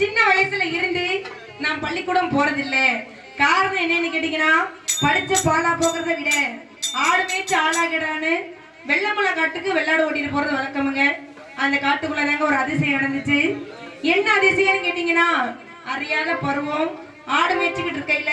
சின்ன வயசுல இருந்து நான் பள்ளிக்கூடம் போறதில்ல. காரணம் என்னன்னு கேட்டீங்கன்னா படிச்ச பாலா போகிறத விட ஆடு மேய்ச்சி ஆளாகிடான்னு வெள்ளமலை காட்டுக்கு வெள்ளாடு ஓட்டிட்டு போறது வழக்கமுங்க. அந்த காட்டுக்குள்ளதாங்க ஒரு அதிசயம் நடந்துச்சு. என்ன அதிசயம்னு கேட்டீங்கன்னா அறியாத பருவம் ஆடு மேய்ச்சிக்கிட்டு இருக்கையில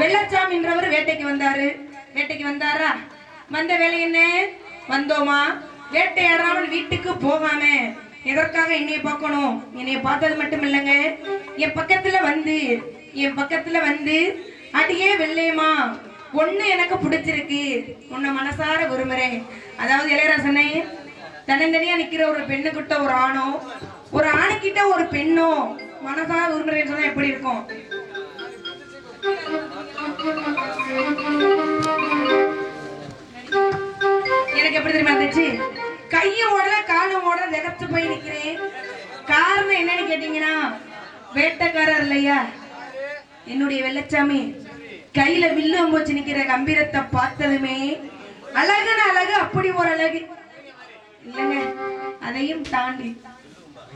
வெள்ளச்சாமின்றவர் வேட்டைக்கு வந்தாரு. வேட்டைக்கு வந்தாரா? வந்த வேலை என்ன? வந்தோமா? வேட்டையாடாமல் வீட்டுக்கு போகாம எதற்காக என்னைய பார்க்கணும்? என்னைய பார்த்தது மட்டும் இல்லைங்க என் பக்கத்துல வந்து என் பக்கத்துல வந்து அடியே வெள்ளையமா ஒண்ணு எனக்கு பிடிச்சிருக்கு. உன்னை மனசார விரும்புறேன். அதாவது இளையராசனே தன்னந்தனியா நிக்கிற ஒரு பெண்ணுக்கிட்ட ஒரு ஆணோ ஒரு ஆணுக்கிட்ட ஒரு பெண்ணோ மனசார விரும்புறேன்னு சொன்னா எப்படி இருக்கும்? எனக்கு எப்படி தெரியுமா இருந்துச்சு? கையும் ஓடல காலும் ஓடல திகச்சு போய் நிக்கிறேன். காரணம் என்னன்னு கேட்டீங்கன்னா வேட்டைக்காரர் இல்லையா என்னுடைய வெள்ளச்சாமி கையில வில்லு அம்பு நிக்கிற கம்பீரத்தை பார்த்ததுமே அழகுன அழகு அப்படி ஒரு அழகு. இல்லைங்க அதையும் தாண்டி.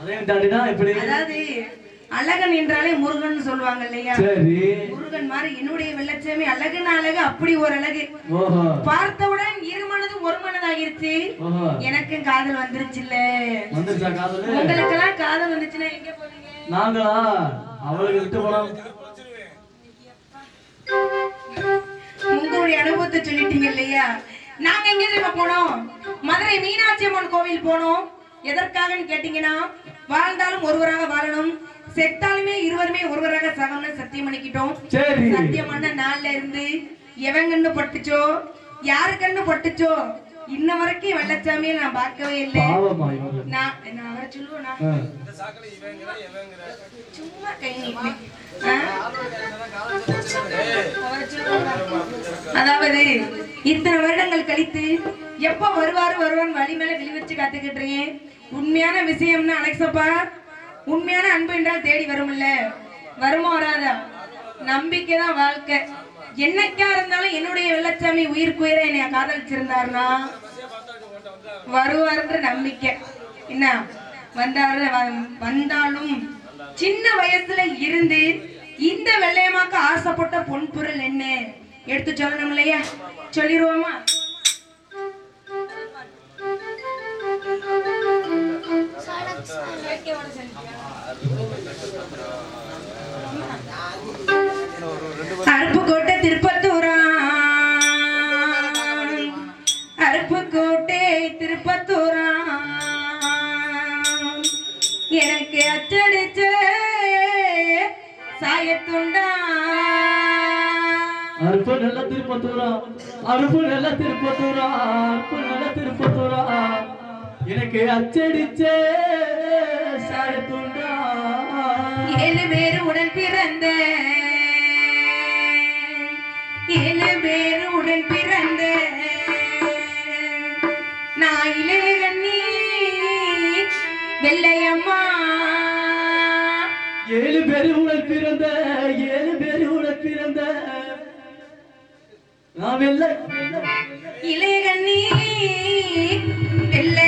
அதையும் எப்படி அதாவது அழகன் என்றாலே முருகன் சொல்லுவாங்க இல்லையா? சரி. முருகன் மாதிரி என்னுடைய வெள்ளச்சாமி அழகுன அழகு அப்படி ஒரு அழகு. பார்த்தவுடன் இரு மனதும் ஒரு மனதாகிருச்சு. எனக்கும் காதல் வந்துருச்சா காதலு? உங்களுக்கெல்லாம் காதல் வந்துச்சுன்னா எங்க போவீங்க? நாங்களா? அவளுக்கு விட்டு போனோம் உங்களுடைய அனுபவத்தை சொல்லிட்டீங்க இல்லையா? நாங்க எங்க தெரியுமா போனோம்? மதுரை மீனாட்சி அம்மன் கோவில் போனோம். எதற்காகன்னு கேட்டீங்கன்னா வாழ்ந்தாலும் ஒருவராக வாழணும். செத்தாலுமே இருவருமே ஒருவராக சகம்னு சத்தியம் பண்ணிக்கிட்டோம் சத்தியம் பண்ண நாள்ல இருந்து எவன் கண்ணு பட்டுச்சோ யாரு கண்ணு பட்டுச்சோ இன்ன வரைக்கும் வெள்ளச்சாமியை நான் பார்க்கவே இல்லை. நான் நான் அவரை சொல்லுவேனா. சும்மா கை? அதாவது இத்தனை வருடங்கள் கழித்து எப்ப வருவாரு வருவான் வழி மேல விழி வச்சு காத்துக்கிட்டு இருக்கேன். உண்மையான விஷயம்னா அலெக்சப்பா உண்மையான அன்பு என்றால் தேடி வரும்ல வருமா வராதா? நம்பிக்கை தான் வாழ்க்கை. என்னைக்கா இருந்தாலும் என்னுடைய வெள்ளச்சாமி உயிர்க்குயிரை என்னைய காதலிச்சிருந்தாருனா வருவாருன்ற நம்பிக்கை. என்ன? வந்தாரு வ- வந்தாலும் சின்ன வயசுல இருந்து இந்த வெள்ளையமாக்க ஆசைப்பட்ட பொன் பொருள் என்ன? எடுத்து சொல்லணும் இல்லையா? சொல்லிடுவோமா அருப்புக்கோட்டை திருப்பத்தூரா அருப்புக்கோட்டை திருப்பத்தூரா எனக்கு அச்சடிச்ச சாயத்துண்டா. அருப்பு நல்ல திருப்பத்தூரா அருப்பு நல்ல திருப்பத்தூரா அருப்பு நல்ல திருப்பத்தூரா எனக்கு அச்சடிச்சே சாயத்துண்டா ஏழு பேர் உடன் பிறந்த ஏழு பேர் உடன் பிறந்த நாயிலே கண்ணி வெள்ளையம்மா ஏழு பேரு உனக்கு பிறந்த ஏழு பேரு உனக்கு பிறந்த. நான் வெள்ள. இளைய கண்ணி வெள்ளையம்மா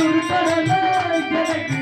சுருக்கடலை எனக்கு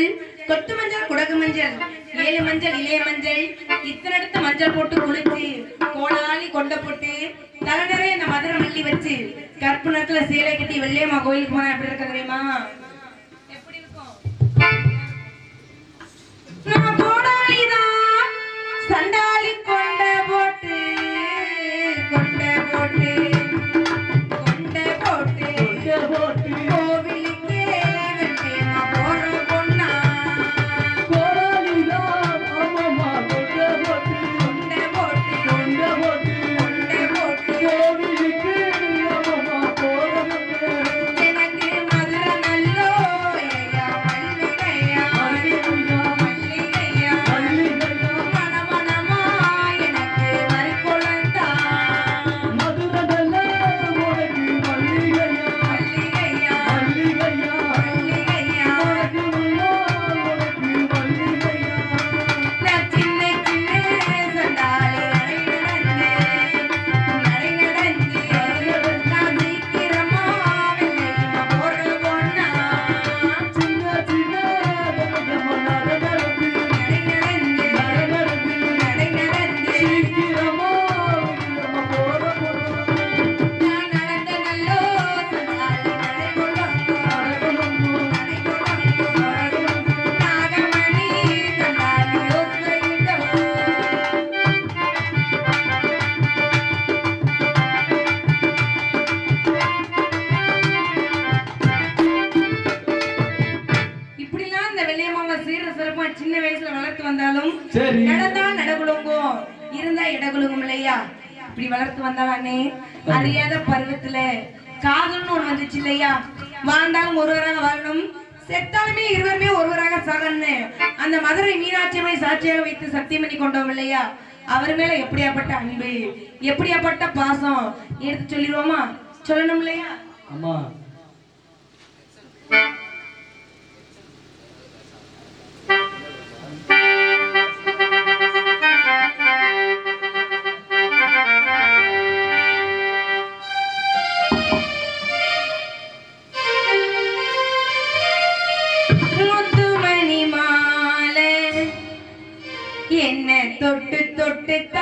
மஞ்சள் கொத்து மஞ்சள் குடகு மஞ்சள் ஏழு மஞ்சள் இளைய மஞ்சள் இத்தனை இடத்த மஞ்சள் போட்டு குளிச்சு கோலாளி கொண்ட போட்டு தலை நிறைய இந்த மதுரை மல்லி வச்சு கற்பு நேரத்துல சேலை கட்டி வெள்ளையம்மா கோயிலுக்கு போனா எப்படி இருக்க தெரியுமா? எப்படி இருக்கும்? நம்ம கோடாலிதான் சண்டாளி கொண்ட போட்டு கொண்ட போட்டு. இருந்தா இல்லையா இப்படி வளர்த்து வந்தானே அறியாத பருவத்துல காதல்னு ஒண்ணு வந்துச்சு இல்லையா வாழ்ந்தாலும் ஒருவராக வாழணும் செத்தாலுமே இருவருமே ஒருவராக சாகணும்னு அந்த மதுரை மீனாட்சியமை சாட்சியாக வைத்து சத்தியம் பண்ணி கொண்டோம் இல்லையா அவர் மேல எப்படியாப்பட்ட அன்பு எப்படியாப்பட்ட பாசம் எடுத்து சொல்லிடுவோமா சொல்லணும் இல்லையா அம்மா প্রত্যেকটা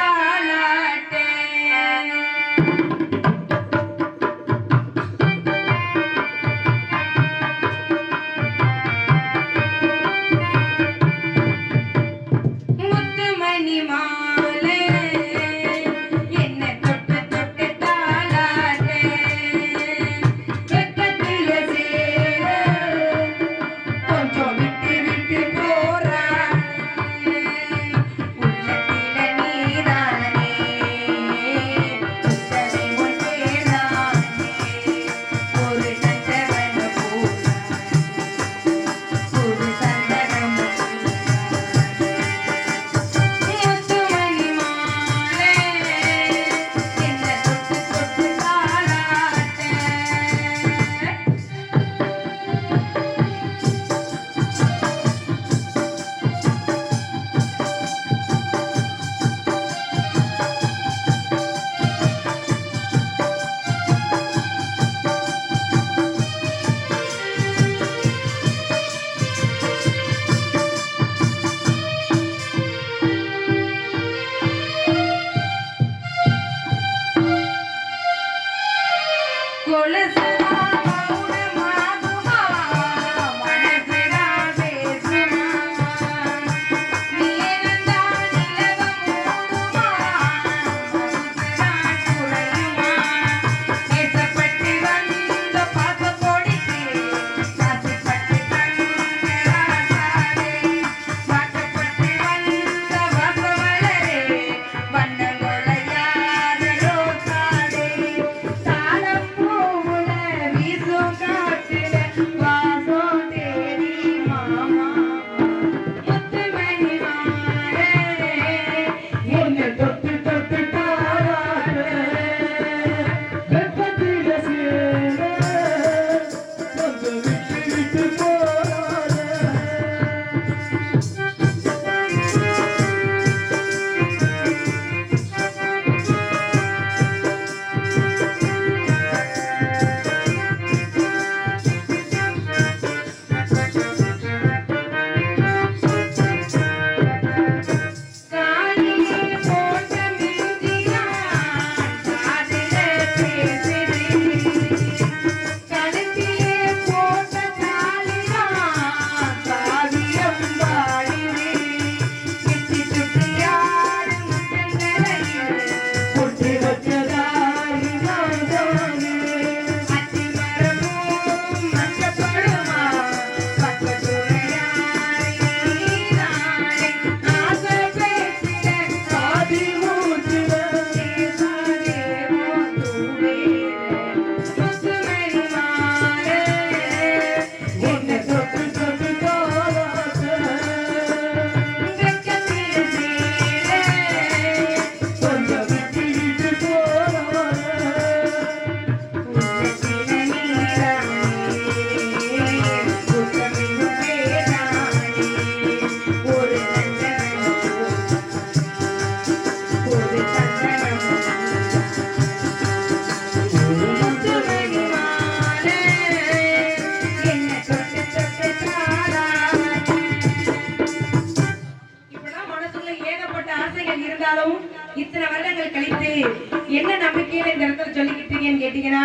கேட்டீங்கன்னா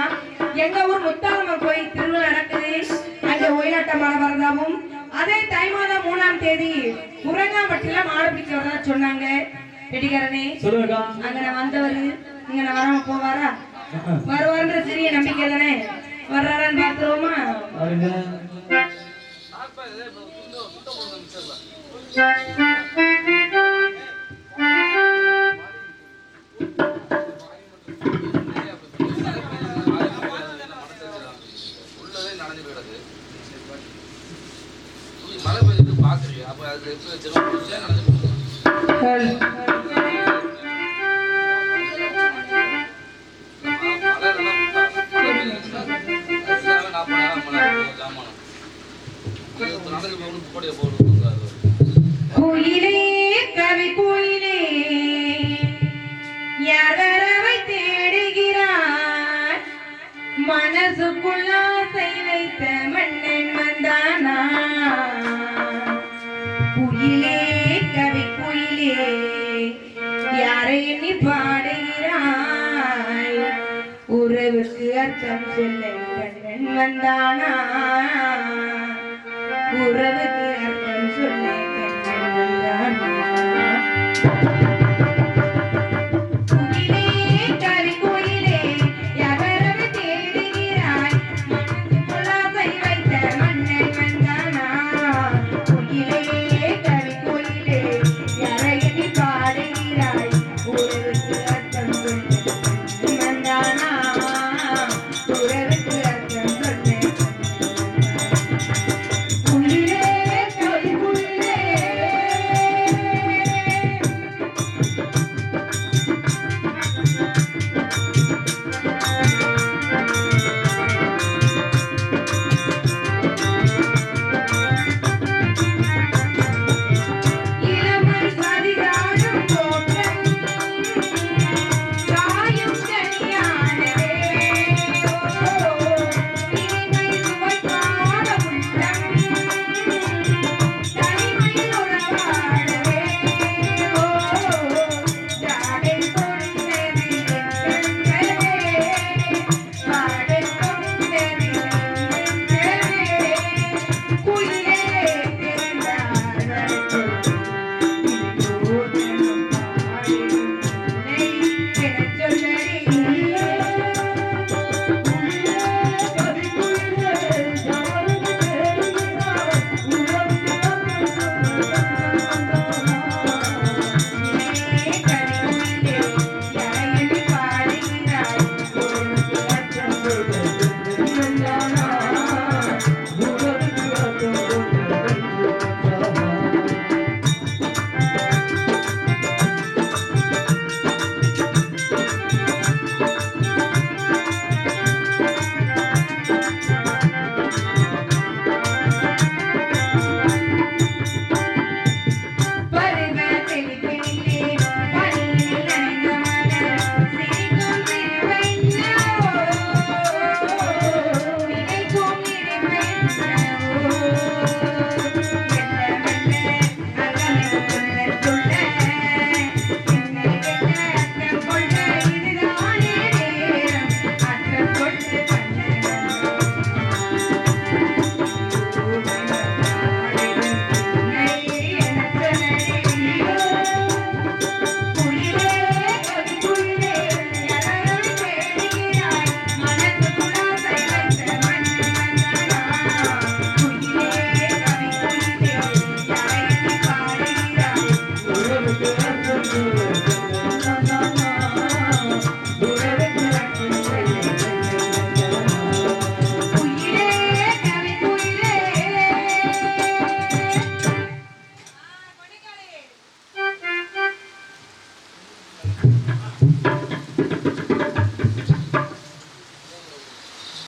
எங்க ஊர் முத்தாரம்மன் கோயில் திருவிழா நடக்குது. அங்க ஒயிலாட்ட மலபரதாவும் அதே தை மாதம் மூணாம் தேதி முருங்காம்பட்டியில மாடு பிடிக்க வரதா சொன்னாங்க சொல்லுங்கக்கா. அங்க நான் வந்தவர். இங்க நான் வராம போவாரா? வருவார்ன்ற சிறிய நம்பிக்கை தானே? வர்றாரான்னு பாத்துருவோமா உள்ளதே ചഞ്ചലൻ കണ്ണൻ വന്നാണ്. കുറവ്